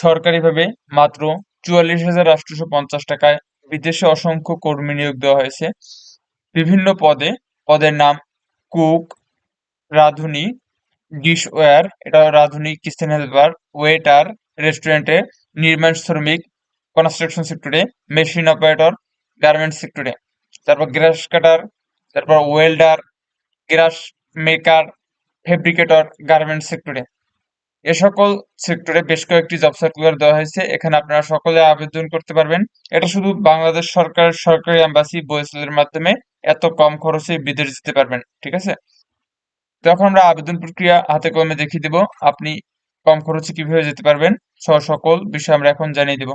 সরকারিভাবে মাত্র চুয়াল্লিশ হাজার আটশোশো পঞ্চাশ টাকায় বিদেশে অসংখ্য কর্মী নিয়োগ দেওয়া হয়েছে। বিভিন্ন পদে, পদের নাম কুক, রাঁধুনি, ডিশওয়্যার, এটা রাঁধুনি, কিচেন হেল্পার, ওয়েটার, রেস্টুরেন্টে, নির্মাণ শ্রমিক, কনস্ট্রাকশন সেক্টরে, মেশিন অপারেটর, গার্মেন্টস সেক্টরে। তারপর গ্রাস কাটার, তারপর welder, grass maker, fabricator, garments সেক্টরে। এ সকল সেক্টরে বেশ কয়েকটি জব সার্কুলার দেওয়া হয়েছে। এখানে আপনারা সকলে আবেদন করতে পারবেন। এটা শুধু বাংলাদেশ সরকার, সরকারি অ্যাম্বাসি বয়েসেলের মাধ্যমে এত কম খরচে বিদেশ যেতে পারবেন, ঠিক আছে? তো এখন আমরা আবেদন প্রক্রিয়া হাতে কলমে দেখিয়ে দেব। আপনি কম খরচে কীভাবে যেতে পারবেন সহ সকল বিষয় আমরা এখন জানিয়ে দেব।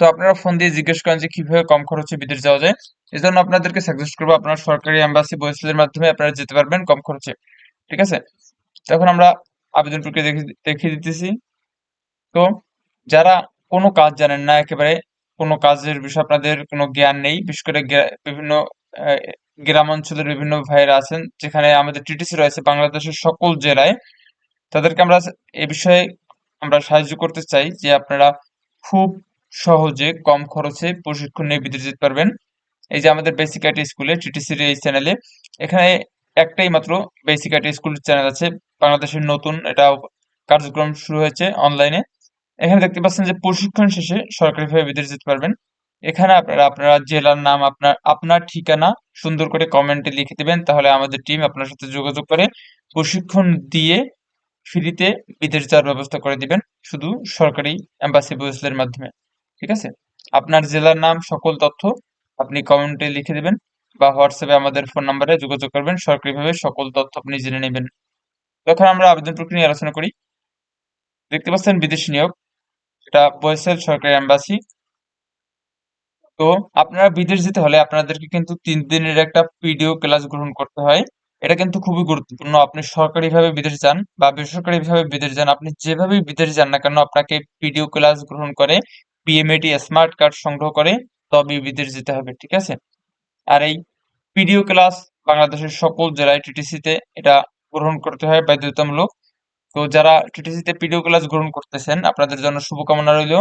তো আপনারা ফোন দিয়ে জিজ্ঞেস করেন যে কীভাবে কম খরচে বিদেশ যাওয়া যায়। এজন্য আপনাদেরকে সাজেস্ট করব আপনার সরকারি অ্যাম্বাসি বয়েসেলের মাধ্যমে আপনারা যেতে পারবেন কম খরচে, ঠিক আছে? তখন আমরা আবেদন প্রক্রিয়া দেখে- দেখিয়ে দিতেছি। তো যারা কোনো কাজ জানেন না, একেবারে কোনো কাজের বিষয়ে আপনাদের কোনো জ্ঞান নেই, বিশেষ করে বিভিন্ন গ্রাম অঞ্চলের বিভিন্ন ভাইয়েরা আছেন, যেখানে আমাদের টিটিসি রয়েছে বাংলাদেশের সকল জেলায়, তাদেরকে আমরা এ বিষয়ে আমরা সাহায্য করতে চাই যে আপনারা খুব সহজে কম খরচে প্রশিক্ষণ নিয়ে বিদেশ পারবেন। এই যে আমাদের বেসিক আইটি স্কুলে টিটিসির এই চ্যানেলে এখানে একটাই মাত্র বেসিক আইটি স্কুল চ্যানেল আছে। বাংলাদেশের নতুন এটা কার্যক্রম শুরু হয়েছে অনলাইনে এখানে দেখতে পাচ্ছেন যে প্রশিক্ষণ শেষে সরকারিভাবে বিদেশ যেতে পারবেন। এখানে আপনারা আপনারা জেলার নাম, আপনার আপনার ঠিকানা সুন্দর করে কমেন্টে লিখে দিবেন। তাহলে আমাদের টিম আপনার সাথে যোগাযোগ করে প্রশিক্ষণ দিয়ে ফ্রিতে বিদেশ যাওয়ার ব্যবস্থা করে দিবেন শুধু সরকারি এম্বাসি বয়েসেলের মাধ্যমে। ঠিক আছে? আপনার জেলার নাম, সকল তথ্য আপনি কমেন্টে লিখে দিবেন। বা হোয়াটসঅ্যাপে আমাদের ফোন নাম্বারে যোগাযোগ করবেন। সরকারিভাবে সকল তথ্য আপনি জেনে নেবেন। তখন আমরা আবেদন প্রক্রিয়া নিয়ে আলোচনা করি। দেখতে পাচ্ছেন বিদেশি নিয়োগ। এটা বয়েসেল সরকারি এম্বাসি। তো আপনারা বিদেশ যেতে হলে আপনাদেরকে কিন্তু তিন দিনের একটা পিডিও ক্লাস গ্রহণ করতে হয়। এটা কিন্তু খুবই গুরুত্বপূর্ণ। আপনি সরকারিভাবে বিদেশ যান বা বেসরকারিভাবে বিদেশ যান, আপনি যেভাবেই বিদেশ যান না কেন আপনাকে পিডিও ক্লাস গ্রহণ করে, পিএমএটি, স্মার্ট কার্ড সংগ্রহ করে, তবেই বিদেশ যেতে হবে, ঠিক আছে? আর এই পিডিও ক্লাস বাংলাদেশের সকল জেলায় টিটিসিতে এটা গ্রহণ করতে হয় বাধ্যতামূলক। তো যারা টিটিসিতে পিডিও ক্লাস গ্রহণ করতেছেন, আপনাদের জন্য শুভকামনা রইল।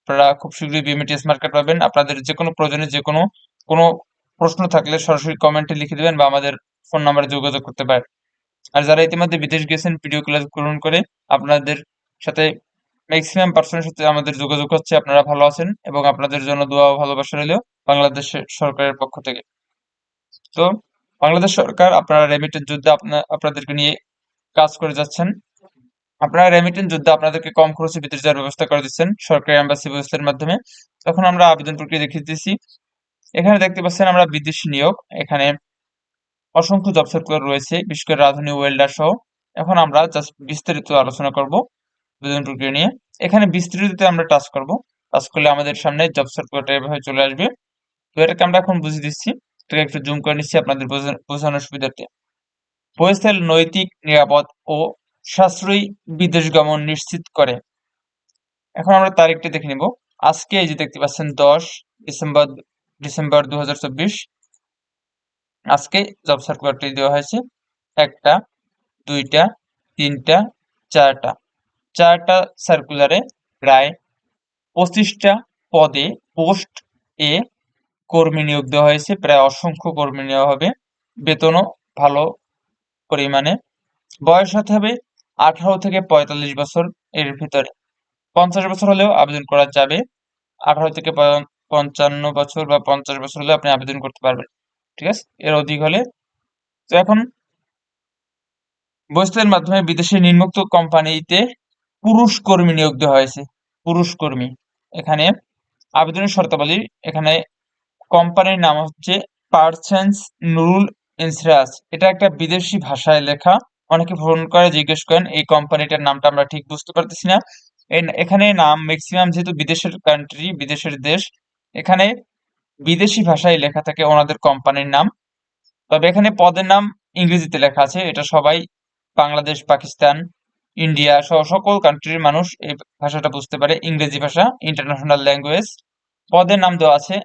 আপনারা খুব শীঘ্রই বিএমএটিএস মার্কেট পাবেন। আপনাদের যে কোনো প্রয়োজনে যে কোনো কোনো প্রশ্ন থাকলে সরাসরি কমেন্টে লিখে দেবেন বা আমাদের ফোন নাম্বারে যোগাযোগ করতে পারেন। আর যারা ইতিমধ্যে বিদেশ গেছেন ভিডিও ক্লাস গ্রহণ করে, আপনাদের সাথে ম্যাক্সিমাম পার্সনের সাথে আমাদের যোগাযোগ হচ্ছে। আপনারা ভালো আছেন এবং আপনাদের জন্য দোয়া ভালোবাসা রইল। বাংলাদেশ সরকারের পক্ষ থেকে। তো, বাংলাদেশ সরকার আপনারা রেমিটেন্স যুদ্ধে আপনা আপনাদেরকে নিয়ে কাজ করে যাচ্ছেন। আপনারা রেমিটেন্স যুদ্ধে আপনাদেরকে কম খরচে বিদেশ যাওয়ার ব্যবস্থা করে দিচ্ছেন সরকারি এম্বাসি ব্যবস্থার মাধ্যমে। তখন আমরা আবেদন প্রক্রিয়া দেখিয়ে দিতেছি। এখানে দেখতে পাচ্ছেন আমরা বিদেশি নিয়োগ। এখানে অসংখ্য জব সার্কুলার রয়েছে, বিশেষ করে রাঁধুনি ওয়েল্ডার সহ। এখন আমরা জাস্ট বিস্তারিত আলোচনা করব আবেদন প্রক্রিয়া নিয়ে। এখানে বিস্তারিত আমরা টাচ করব। টাচ করলে আমাদের সামনে জব সার্কুলারটা এভাবে চলে আসবে। তো এটাকে আমরা এখন বুঝিয়ে দিচ্ছি। এটাকে একটু জুম করে নিচ্ছি আপনাদের বোঝা- বোঝানোর সুবিধার্থে। বয়েসেল নৈতিক, নিরাপদ ও সাশ্রয়ী বিদেশ গমন নিশ্চিত করে। এখন আমরা তারিখটি দেখে নিব। আজকে এই যে দেখতে পাচ্ছেন দশ ডিসেম্বর ডিসেম্বর দু আজকে জব সার্কুলারটি দেওয়া হয়েছে। একটা, দুইটা, তিনটা, চারটা। চারটা সার্কুলারে প্রায় পঁচিশটা পদে পোস্ট এ কর্মী নিয়োগ দেওয়া হয়েছে, প্রায় অসংখ্য কর্মী নেওয়া হবে। বেতনও ভালো পরিমাণে। বয়স হতে হবে আঠারো থেকে পঁয়তাল্লিশ বছর, এর ভিতরে। পঞ্চাশ বছর হলেও আবেদন করা যাবে। আঠারো থেকে পঞ্চান্ন বছর বা পঞ্চাশ বছর হলে আপনি আবেদন করতে পারবেন। ঠিক আছে? এর অধিক হলে। তো এখন বৈশ্বের মাধ্যমে বিদেশে নিম্নোক্ত কোম্পানিতে পুরুষ কর্মী নিয়োগ দেওয়া হয়েছে। পুরুষ কর্মী। এখানে আবেদনের শর্তাবলী এখানে কোম্পানির নাম হচ্ছে পারসেন্স নুরুল ইনসরাজ। এটা একটা বিদেশি ভাষায় লেখা। অনেকে ফোন করে জিজ্ঞেস করেন, এই কোম্পানিটার নামটা আমরা ঠিক বুঝতে পারতেছি না। এখানে নাম ম্যাক্সিমাম যেহেতু বিদেশের কান্ট্রি বিদেশের দেশ, এখানে বিদেশি ভাষায় লেখা থাকে ওনাদের কোম্পানির নাম। তবে এখানে পদের নাম ইংরেজিতে লেখা আছে। এটা সবাই বাংলাদেশ, পাকিস্তান, ইন্ডিয়া সহ সকল কান্ট্রির মানুষ এই ভাষাটা বুঝতে পারে। ইংরেজি ভাষা ইন্টারন্যাশনাল ল্যাঙ্গুয়েজ পদের নাম দেওয়া আছে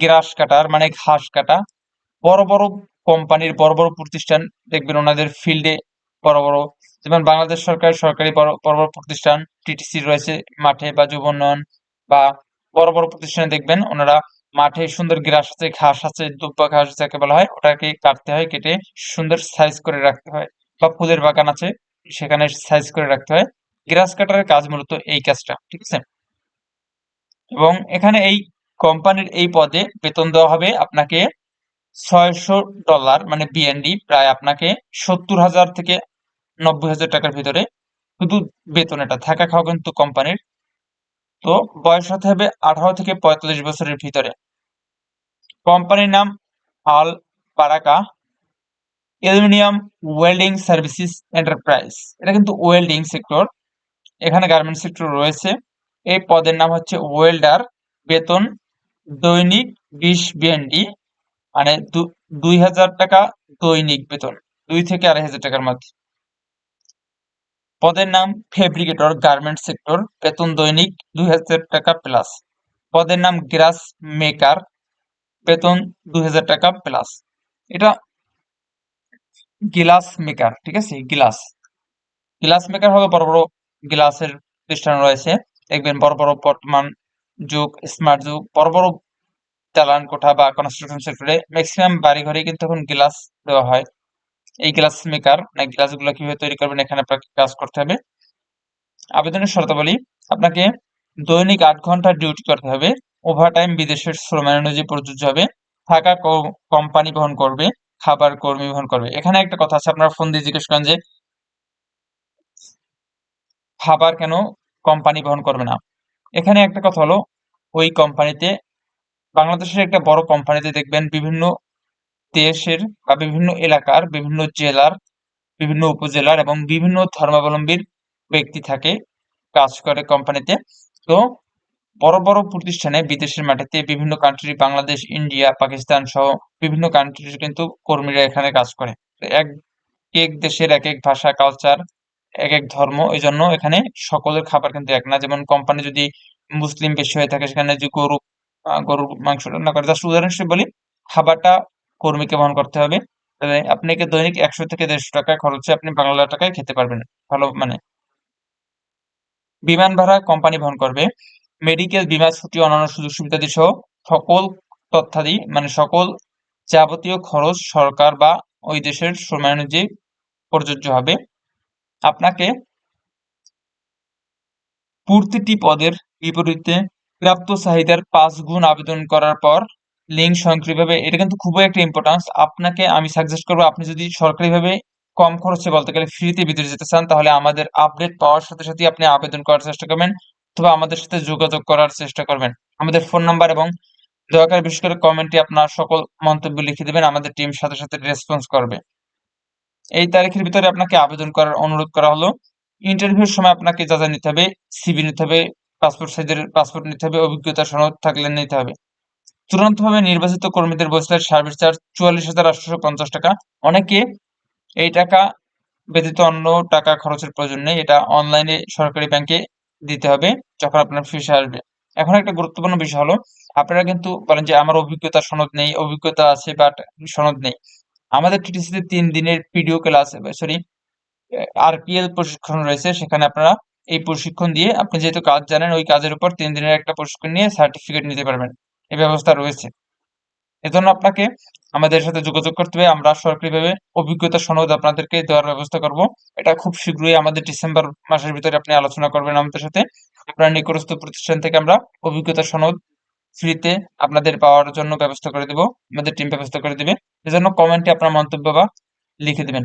গ্রাস কাটার মানে ঘাস কাটা। বড় বড় কোম্পানির, বড় বড় প্রতিষ্ঠান দেখবেন ওনাদের ফিল্ডে বড় বড়। যেমন বাংলাদেশ সরকার সরকারি বড় বড় প্রতিষ্ঠান টিটিসি রয়েছে মাঠে বা যুব উন্নয়ন বা বড় বড় প্রতিষ্ঠানে দেখবেন ওনারা মাঠে সুন্দর গ্রাস আছে, ঘাস আছে, দুব্বা ঘাস যাকে বলা হয়, ওটাকে কাটতে হয়, কেটে সুন্দর সাইজ করে রাখতে হয় বা ফুলের বাগান আছে, সেখানে সাইজ করে রাখতে হয়। গ্রাস কাটারের কাজ মূলত এই কাজটা, ঠিক আছে? এবং এখানে এই কোম্পানির এই পদে বেতন দেওয়া হবে আপনাকে ছয়শো ডলার মানে বিএনডি প্রায় আপনাকে সত্তর হাজার থেকে নব্বই হাজার টাকার ভিতরে শুধু বেতন এটা। থাকা খাওয়া কিন্তু কোম্পানির। তো বয়স হতে হবে আঠারো থেকে পঁয়তাল্লিশ বছরের ভিতরে। কোম্পানির নাম Al Baraka aluminium welding services enterprise. এটা কিন্তু ওয়েল্ডিং সেক্টর। এখানে গার্মেন্ট সেক্টর রয়েছে। এই পদের নাম হচ্ছে ওয়েল্ডার বেতন দৈনিক বিশ বিএনডি মানে দুই হাজার টাকা দৈনিক বেতন, দুই থেকে আড়াই হাজার টাকার মধ্যে। পদের নাম ফেব্রিকেটর গার্মেন্ট সেক্টর, বেতন দৈনিক দুই হাজার টাকা প্লাস। পদের নাম গ্রাস মেকার, বেতন দুই হাজার টাকা প্লাস। এটা গিলাস মেকার, ঠিক আছে? গিলাস। গ্লাস মেকার হলো বড় বড় গ্লাসের প্রতিষ্ঠান রয়েছে। দেখবেন বড় বড় বর্তমান যুগ স্মার্ট যুগ বড় বড় দালান কোঠা বা কনস্ট্রাকশন সেক্টরে ম্যাক্সিমাম বাড়ি ঘরে কিন্তু এখন গ্লাস দেওয়া হয়। এই গ্লাস মেকার মানে গ্লাসগুলো কীভাবে তৈরি করবেন, এখানে আপনাকে কাজ করতে হবে। আবেদনের শর্তাবলী, আপনাকে দৈনিক আট ঘণ্টা ডিউটি করতে হবে। ওভারটাইম বিদেশের শ্রম অনুযায়ী প্রযোজ্য হবে। থাকা কোম্পানি বহন করবে, খাবার কর্মী বহন করবে। এখানে একটা কথা আছে, আপনারা ফোন দিয়ে জিজ্ঞেস করেন যে, খাবার কেন কোম্পানি বহন করবে না? এখানে একটা কথা হলো, ওই কোম্পানিতে বাংলাদেশের একটা বড় কোম্পানিতে দেখবেন বিভিন্ন দেশের বা বিভিন্ন এলাকার, বিভিন্ন জেলার, বিভিন্ন উপজেলার এবং বিভিন্ন ধর্মাবলম্বীর ব্যক্তি থাকে, কাজ করে কোম্পানিতে তো, বড় বড় প্রতিষ্ঠানে বিদেশের মাটিতে বিভিন্ন কান্ট্রি বাংলাদেশ ইন্ডিয়া পাকিস্তান সহ বিভিন্ন কান্ট্রির কিন্তু কর্মীরা এখানে কাজ করে। এক এক দেশের এক এক ভাষা কালচার এক এক ধর্ম এই জন্য এখানে সকলের খাবার কিন্তু এক না। যেমন কোম্পানি যদি মুসলিম বেশি হয়ে থাকে, সেখানে যে গরু গরুর মাংস রান্না করে জাস্ট উদাহরণ হিসেবে বলি, খাবারটা কর্মীকে বহন করতে হবে। আপনাকে দৈনিক একশো থেকে দেড়শো টাকা খরচে আপনি বাংলা টাকায় খেতে পারবেন। ভালো মানে বিমান ভাড়া কোম্পানি বহন করবে। মেডিকেল বিমা, ছুটি, অন্যান্য সুযোগ সুবিধাদি সহ সকল তথ্যাদি মানে সকল যাবতীয় খরচ সরকার বা ওই দেশের সময় অনুযায়ী প্রযোজ্য হবে। আপনাকে প্রতিটি পদের বিপরীতে প্রাপ্ত চাহিদার পাঁচ গুণ আবেদন করার পর লিঙ্ক স্বয়ংক্রিয়ভাবে, এটা কিন্তু খুবই একটা ইম্পর্টেন্স আপনাকে আমি সাজেস্ট করব, আপনি যদি সরকারিভাবে কম খরচে বলতে গেলে ফ্রিতে বিদেশ যেতে চান, তাহলে আমাদের আপডেট পাওয়ার সাথে সাথে আপনি আবেদন করার চেষ্টা করবেন, অথবা আমাদের সাথে যোগাযোগ করার চেষ্টা করবেন। আমাদের ফোন নাম্বার এবং দয়া করে বিশেষ করে কমেন্টে আপনার সকল মন্তব্য লিখে দেবেন, আমাদের টিম সাথে সাথে রেসপন্স করবে। এই তারিখের ভিতরে আপনাকে আবেদন করার অনুরোধ করা হলো। ইন্টারভিউর সময় আপনাকে যা যা নিতে হবে সিবি নিতে হবে পাসপোর্ট সাইজের পাসপোর্ট নিতে হবে, অভিজ্ঞতা সনদ থাকলে নিতে হবে। চূড়ান্তভাবে নির্বাচিত কর্মীদের বসলের সার্ভিস চার্জ চুয়াল্লিশ হাজার আটশো পঞ্চাশ টাকা। অনেকে এই টাকা ব্যতীত অন্য টাকা খরচের প্রয়োজন নেই, এটা অনলাইনে সরকারি ব্যাংকে দিতে হবে যখন আপনার ফিস আসবে। এখন একটা গুরুত্বপূর্ণ বিষয় হলো, আপনারা কিন্তু বলেন যে আমার অভিজ্ঞতা সনদ নেই, অভিজ্ঞতা আছে বাট সনদ নেই। আমাদের টিটিসিতে তিন দিনের পিডিও ক্লাস সরি আরপিএল প্রশিক্ষণ রয়েছে, সেখানে আপনারা এই প্রশিক্ষণ দিয়ে আপনি যেহেতু কাজ জানেন, ওই কাজের উপর তিন দিনের একটা প্রশিক্ষণ নিয়ে সার্টিফিকেট নিতে পারবেন। এই ব্যবস্থা রয়েছে। এজন্য আপনাকে আমাদের সাথে যোগাযোগ করতে হবে। আমরা সরকারিভাবে অভিজ্ঞতা সনদ আপনাদেরকে দেওয়ার ব্যবস্থা করব। এটা খুব শীঘ্রই আমাদের ডিসেম্বর মাসের ভিতরে আপনি আলোচনা করবেন আমাদের সাথে। আপনার নিকটস্থ প্রতিষ্ঠান থেকে আমরা অভিজ্ঞতা সনদ ফ্রিতে আপনাদের পাওয়ার জন্য ব্যবস্থা করে দেব। আমাদের টিম ব্যবস্থা করে দেবে। এজন্য কমেন্টে আপনার মন্তব্য বা লিখে দেবেন।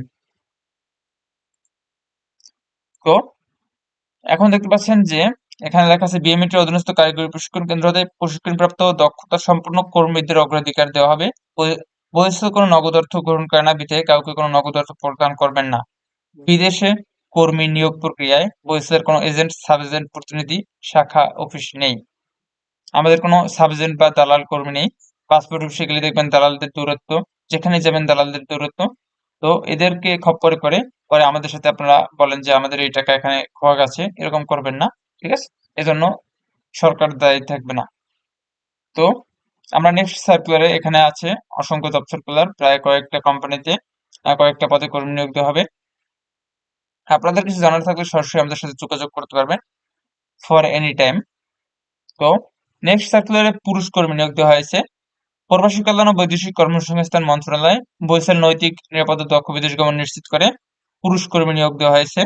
তো, এখন দেখতে পাচ্ছেন যে, এখানে লেখা আছে বিএমইটির অধীনস্থ কারিগরি প্রশিক্ষণ কেন্দ্র হতে প্রশিক্ষণপ্রাপ্ত দক্ষতা সম্পন্ন কর্মীদের অগ্রাধিকার দেওয়া হবে। বহিষ্ঠ কোনো নগদ অর্থ গ্রহণ করে না বিধে কাউকে কোনো নগদ অর্থ প্রদান করবেন না। বিদেশে কর্মী নিয়োগ প্রক্রিয়ায় বহিষ্ঠের কোনো এজেন্ট সাব এজেন্ট প্রতিনিধি, শাখা, অফিস নেই। আমাদের কোনো সাব এজেন্ট বা দালাল কর্মী নেই। পাসপোর্ট অফিসে গেলে দেখবেন দালালদের দূরত্ব যেখানে যাবেন দালালদের দূরত্ব। তো এদেরকে খপ্পরে করে, পরে আমাদের সাথে আপনারা বলেন যে আমাদের এই টাকা এখানে খোয়া গেছে এরকম করবেন না, ঠিক আছে? এজন্য সরকার দায়ী থাকবে না। তো আমরা নেক্সট সার্কুলারে এখানে আছে অসংখ্য জব সার্কুলার প্রায় কয়েকটা কোম্পানিতে কয়েকটা পদে কর্মী নিয়োগ দেওয়া হবে। আপনাদের কিছু জানার থাকলে সরাসরি আমাদের সাথে যোগাযোগ করতে পারবেন ফর এনি টাইম তো নেক্সট সার্কুলারে পুরুষ কর্মী নিয়োগ দেওয়া হয়েছে। প্রবাসী কল্যাণ ও বৈদেশিক কর্মসংস্থান মন্ত্রণালয় বৈশাল নৈতিক নিরাপদ দক্ষ বিদেশ গমন নিশ্চিত করে পুরুষ কর্মী নিয়োগ দেওয়া হয়েছে।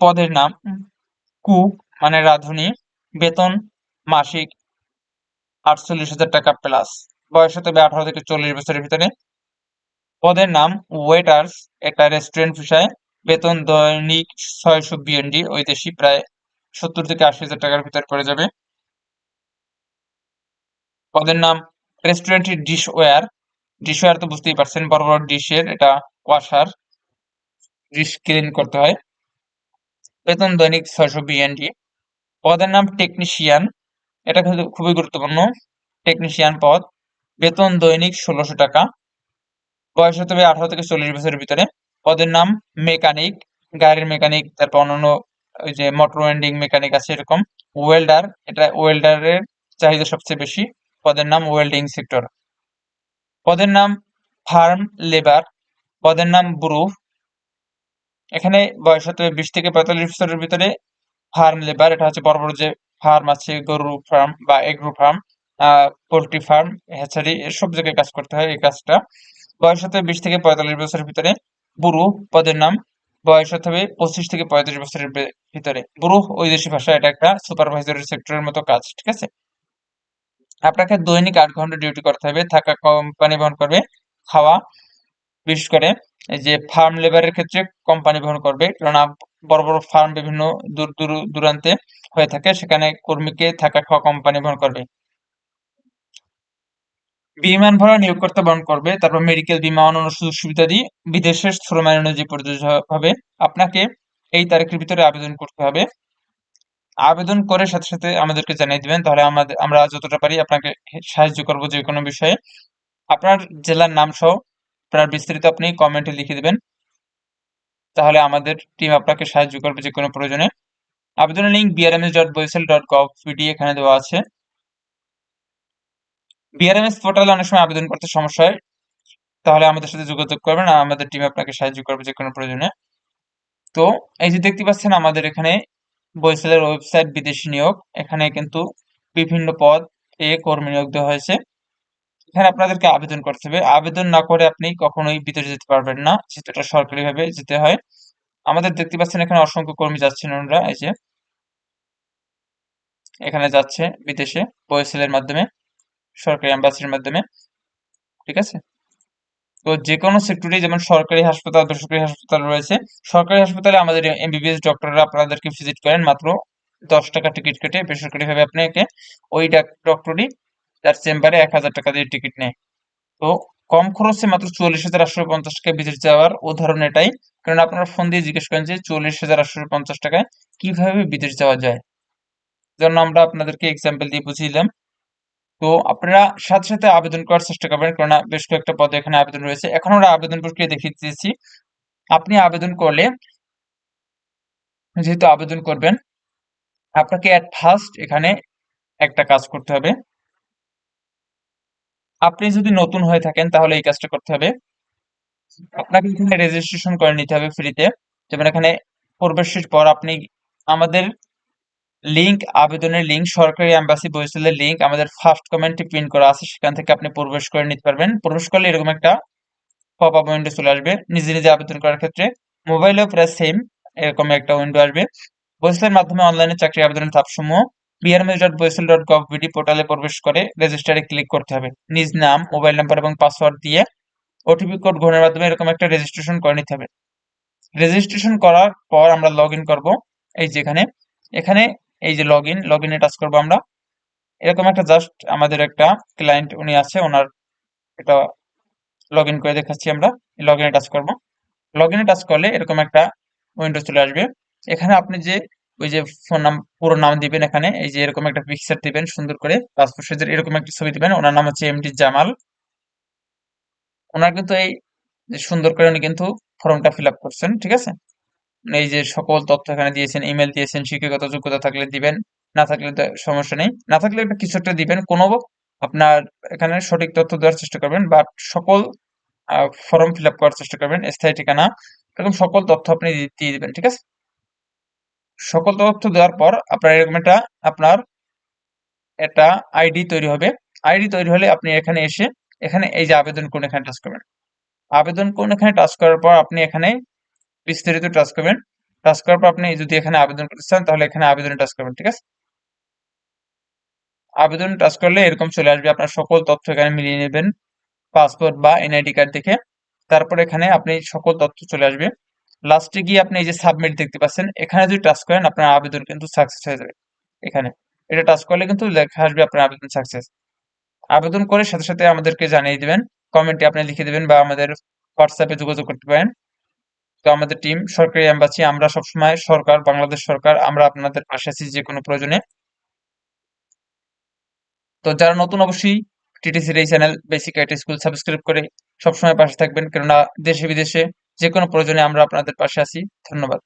পদের নাম কুক মানে রাঁধুনি বেতন মাসিক আটচল্লিশ হাজার টাকা প্লাস। বয়স হতে হবে আঠারো থেকে চল্লিশ বছরের ভিতরে। পদের নাম ওয়েটার্স একটা রেস্টুরেন্ট বিষয়ে। বেতন দৈনিক ছয়শো বিএনডি ওই দেশি প্রায় সত্তর থেকে আশি হাজার টাকার ভিতরে পড়ে যাবে। পদের নাম রেস্টুরেন্টের ডিশ ওয়্যার তো বুঝতেই পারছেন, বড় বড় ডিশের এটা ওয়াশার ডিশ ক্লিন করতে হয়। বেতন দৈনিক ছয়শো বিএনডি পদের নাম টেকনিশিয়ান এটা কিন্তু খুবই গুরুত্বপূর্ণ টেকনিশিয়ান পদ। বেতন দৈনিক ষোলোশো টাকা। বয়স হতে হবে আঠারো থেকে চল্লিশ বছরের ভিতরে। পদের নাম মেকানিক গাড়ির মেকানিক তারপর অন্যান্য ওই যে মোটর ওয়েন্ডিং মেকানিক আছে এরকম। ওয়েল্ডার এটা ওয়েল্ডারের চাহিদা সবচেয়ে বেশি। পদের নাম ওয়েল্ডিং সেক্টর পদের নাম ফার্ম লেবার পদের নাম ব্রু এখানে বয়স হতে বিশ থেকে পঁয়তাল্লিশ বছরের ভিতরে ফার্ম লেবার এটা হচ্ছে বড় বড় যে ফার্ম আছে, গরু ফার্ম বা agro farm poultry farm hatchery সব জায়গায় কাজ করতে হয় এই কাজটা। বয়স হতে বিশ থেকে পঁয়তাল্লিশ বছরের ভিতরে বুরু পদের নাম বয়স হতে হবে পঁচিশ থেকে পঁয়ত্রিশ বছরের ভিতরে। বুরু ওই দেশি ভাষা, এটা একটা সুপারভাইজারি সেক্টরের মতো কাজ, ঠিক আছে? আপনাকে দৈনিক আট ঘণ্টা ডিউটি করতে হবে, থাকা কোম্পানি বহন করবে, খাওয়া, বিশেষ করে যে ফার্ম লেবারের ক্ষেত্রে কোম্পানি বহন করবে, কেননা বড় বড় ফার্ম বিভিন্ন দূর দূর দূরান্তে হয়ে থাকে, সেখানে কর্মীকে থাকা খাওয়া কোম্পানি বহন করবে। বিমান ভাড়া নিয়োগকর্তা বহন করবে, তারপর মেডিকেল বিমা অন্যান্য সুযোগ সুবিধা দিয়ে বিদেশের শ্রম অনুযায়ী প্রযোজ্য হবে, আপনাকে এই তারিখের ভিতরে আবেদন করতে হবে। আবেদন করে সাথে সাথে আমাদেরকে জানিয়ে দিবেন, তাহলে আমাদের আমরা যতটা পারি আপনাকে সাহায্য করব যে কোনো বিষয়ে। আপনার জেলার নাম সহ, আপনার বিস্তারিত আপনি কমেন্টে লিখে দিবেন। তাহলে আমাদের টিম আপনাকে সাহায্য করবে যে কোনো প্রয়োজনে। আবেদনের link BRMS dot বইসেল dot gov BD এখানে দেওয়া আছে। বিআরএমএস পোর্টালে অনেক সময় আবেদন করতে সমস্যা হয়। তাহলে আমাদের সাথে যোগাযোগ করবেন আর আমাদের টিম আপনাকে সাহায্য করবে যে কোনো প্রয়োজনে। তো, এই যে দেখতে পাচ্ছেন আমাদের এখানে বইসেলের ওয়েবসাইট বিদেশি নিয়োগ। এখানে কিন্তু বিভিন্ন পদ এ কর্মী নিয়োগ দেওয়া হয়েছে। এখানে আপনাদেরকে আবেদন করতে হবে। আবেদন না করে আপনি কখনোই বিদেশে যেতে পারবেন না। যেহেতু এটা সরকারিভাবে যেতে হয়। আমাদের দেখতে পাচ্ছেন এখানে অসংখ্য কর্মী যাচ্ছেন ওনারা। এই যে এখানে যাচ্ছে বিদেশে বইসেলের মাধ্যমে, সরকারি অ্যাম্বাসির মাধ্যমে। ঠিক আছে? তো যে কোনো সেক্টরে যেমন সরকারি হাসপাতাল, বেসরকারি হাসপাতাল রয়েছে, সরকারি হাসপাতালে আমাদের এমবিবিএস ডক্টররা আপনাদেরকে ভিজিট করেন, মাত্র দশ টাকা টিকিট কেটে বেসরকারি ভাবে আপনাকে ওই ডক্টরই তার চেম্বারে এক হাজার টাকা দিয়ে টিকিট নেয়। তো কম খরচে মাত্র চল্লিশ হাজার আটশো পঞ্চাশ টাকায় ভিজিট যাওয়ার উদাহরণ এটাই। কারণ আপনারা ফোন দিয়ে জিজ্ঞেস করেন যে চল্লিশ হাজার আটশো পঞ্চাশ টাকায় কীভাবে বিদেশ যাওয়া যায়? জন্য আমরা আপনাদেরকে এক্সাম্পল দিয়ে বুঝিয়ে দিলাম তো আপনারা সাথে সাথে আবেদন করার চেষ্টা করবেন, কেননা বেশ কয়েকটা পদে এখানে আবেদন রয়েছে। এখন আমরা আবেদন প্রক্রিয়া দেখিয়ে দিয়েছি আপনি আবেদন করলে, যেহেতু আবেদন করবেন, আপনাকে অ্যাট ফার্স্ট এখানে একটা কাজ করতে হবে। আপনি যদি নতুন হয়ে থাকেন, তাহলে এই কাজটা করতে হবে। আপনাকে এখানে রেজিস্ট্রেশন করে নিতে হবে ফ্রিতে যেমন এখানে প্রবেশের পর আপনি আমাদের লিংক আবেদনের লিঙ্ক সরকারি অ্যাম্বাসি বরিশালের লিঙ্ক আমাদের ফার্স্ট কমেন্টে প্রিন্ট করা আছে, সেখান থেকে আপনি প্রবেশ করে নিতে পারবেন। প্রবেশ করলে এরকম একটা পপ আপ উইন্ডো চলে আসবে, নিজে নিজে আবেদন করার ক্ষেত্রে। মোবাইলেও প্রায় সেম এরকম একটা উইন্ডো আসবে। বরিশালের মাধ্যমে অনলাইনে চাকরি আবেদনের ধাপসমূহ BRMS dot Barishal dot gov BD পোর্টালে প্রবেশ করে রেজিস্টারে ক্লিক করতে হবে। নিজ নাম মোবাইল নাম্বার এবং পাসওয়ার্ড দিয়ে ওটিপি কোড গ্রহণের মাধ্যমে এরকম একটা রেজিস্ট্রেশন করে নিতে হবে। রেজিস্ট্রেশন করার পর আমরা লগ ইন করব, এই যেখানে এখানে এই যে লগ ইন লগ ইনে টাচ করব আমরা। এরকম একটা জাস্ট আমাদের একটা ক্লায়েন্ট উনি আছে, ওনার এটা লগ ইন করে দেখাচ্ছি আমরা। লগ ইনে টাচ করব। লগ ইনে টাচ করলে এরকম একটা উইন্ডো চলে আসবে। এখানে আপনি যে ওই যে ফোন নাম, পুরো নাম দিবেন এখানে, এই যে এরকম একটা পিকচার দিবেন সুন্দর করে পাসপোর্ট এরকম একটা ছবি দিবেন। ওনার নাম হচ্ছে এমডি জামাল। ওনার কিন্তু এই সুন্দর করে উনি কিন্তু ফর্মটা ফিল আপ করছেন, ঠিক আছে? এই যে সকল তথ্য এখানে দিয়েছেন ইমেল দিয়েছেন, শিক্ষাগত যোগ্যতা থাকলে দিবেন, না থাকলে সমস্যা নেই। না থাকলে একটা কিছু একটা দিবেন, কোনো আপনার এখানে সঠিক তথ্য দেওয়ার চেষ্টা করবেন বাট সকল ফর্ম ফিল আপ করার চেষ্টা করবেন, স্থায়ী ঠিকানা, এরকম সকল তথ্য আপনি দিয়ে দিবেন, ঠিক আছে? সকল তথ্য দেওয়ার পর আপনার এরকম একটা, আপনার একটা আইডি তৈরি হবে। আইডি তৈরি হলে আপনি এখানে এসে, এখানে এই যে আবেদন কোন এখানে টাচ করবেন। আবেদন কোন এখানে টাচ করার পর আপনি এখানে বিস্তারিত টাচ করবেন। টাচ করার পর আপনি যদি এখানে আবেদন করতে চান, তাহলে এখানে আবেদনে টাচ করবেন, ঠিক আছে? আবেদন টাচ করলে এরকম চলে আসবে, আপনার সকল তথ্য এখানে মিলিয়ে নেবেন। পাসপোর্ট বা এনআইডি কার্ড দেখে। তারপর এখানে আপনি সকল তথ্য চলে আসবে। লাস্টে গিয়ে আপনি এই যে সাবমিট দেখতে পাচ্ছেন, এখানে যদি টাচ করেন, আপনার আবেদন কিন্তু সাকসেস হয়ে যাবে। এখানে। এটা টাচ করলে কিন্তু লেখা আসবে আপনার আবেদন সাকসেস আবেদন করে সাথে সাথে আমাদেরকে জানিয়ে দিবেন। কমেন্টে আপনি লিখে দিবেন বা আমাদের হোয়াটসঅ্যাপে যোগাযোগ করতে পারেন। তো আমাদের টিম সরকারি অ্যাম্বাসি আমরা সবসময় সরকার, বাংলাদেশ সরকার, আমরা আপনাদের পাশে আছি যে কোনো প্রয়োজনে। তো যারা নতুন অবশ্যই টিটিসির এই channel basic IT school subscribe করে সবসময় পাশে থাকবেন। কেননা দেশে বিদেশে যে কোনো প্রয়োজনে আমরা আপনাদের পাশে আছি। ধন্যবাদ।